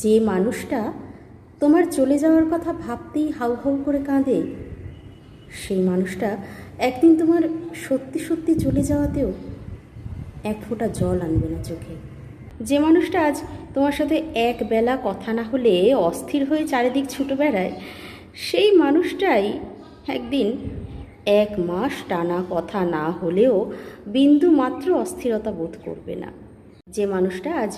যে মানুষটা তোমার চলে যাওয়ার কথা ভাবতেই হাউ হাউ করে কাঁদে, সেই মানুষটা একদিন তোমার সত্যি সত্যি চলে যাওয়াতেও এক ফোঁটা জল আনবে না চোখে। যে মানুষটা আজ তোমার সাথে এক বেলা কথা না হলে অস্থির হয়ে চারিদিক ছুটে বেড়ায়, সেই মানুষটাই একদিন এক মাস টানা কথা না হলেও বিন্দু মাত্র অস্থিরতা বোধ করবে না। যে মানুষটা আজ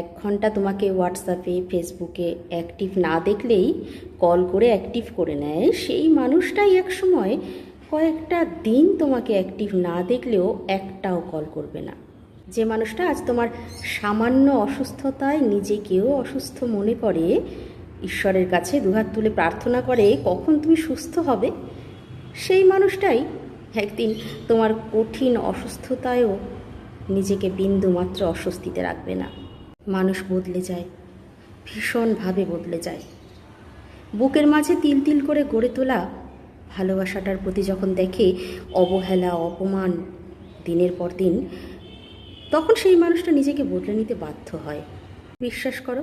এক ঘণ্টা তোমাকে হোয়াটসঅ্যাপে ফেসবুকে অ্যাক্টিভ না দেখলেই কল করে অ্যাক্টিভ করে নেয়, সেই মানুষটাই এক সময় কয়েকটা দিন তোমাকে অ্যাক্টিভ না দেখলেও একটাও কল করবে না। যে মানুষটা আজ তোমার সামান্য অসুস্থতায় নিজেকেও অসুস্থ মনে করে, ঈশ্বরের কাছে দুহাত তুলে প্রার্থনা করে কখন তুমি সুস্থ হবে, সেই মানুষটাই একদিন তোমার কঠিন অসুস্থতায়ও নিজেকে বিন্দুমাত্র অস্বস্তিতে রাখবে না। মানুষ বদলে যায়, ভীষণভাবে বদলে যায়। বুকের মাঝে তিল তিল করে গড়ে তোলা ভালোবাসাটার প্রতি যখন দেখে অবহেলা, অপমান দিনের পর দিন, তখন সেই মানুষটা নিজেকে বদলে নিতে বাধ্য হয়। বিশ্বাস করো,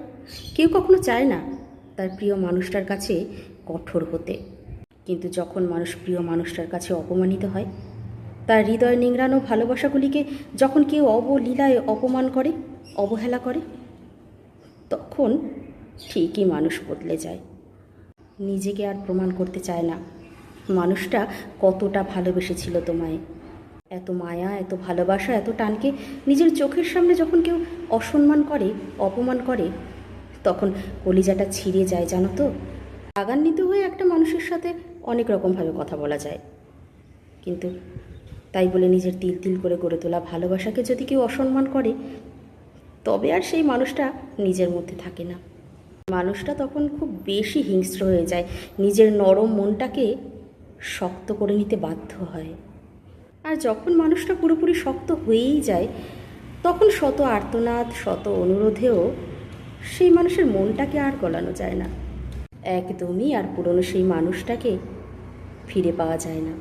কেউ কখনো চায় না তার প্রিয় মানুষটার কাছে কঠোর হতে। কিন্তু যখন মানুষ প্রিয় মানুষটার কাছে অপমানিত হয় তার হৃদয় নিংড়ানো ভালোবাসাগুলিকে যখন কেউ অবলীলায় অপমান করে, অবহেলা করে, তখন ঠিকই মানুষ বদলে যায়। নিজেকে আর প্রমাণ করতে চায় না। মানুষটা কতটা ভালোবেসেছিল তোমায়। এত মায়া, এত ভালোবাসা, এত টানকে নিজের চোখের সামনে যখন কেউ অসম্মান করে, অপমান করে, তখন কলিজাটা ছিঁড়ে যায়, জানো তো? রাগান্বিত হয়ে একটা মানুষের সাথে অনেক রকমভাবে কথা বলা যায়। কিন্তু তাই বলে নিজের তিল তিল করে গড়ে তোলা ভালোবাসাকে যদি কেউ অসম্মান করে, তবে আর সেই মানুষটা নিজের মধ্যে থাকে না। মানুষটা তখন খুব বেশি হিংস্র হয়ে যায়, নিজের নরম মনটাকে শক্ত করে নিতে বাধ্য হয়। আর যখন মানুষটা পুরোপুরি শক্ত হয়েই যায়, তখন শত আর্তনাদ, শত অনুরোধেও সেই মানুষের মনটাকে আর গলানো যায় না। একদমই আর পুরনো সেই মানুষটাকে ফিরে পাওয়া যায় না।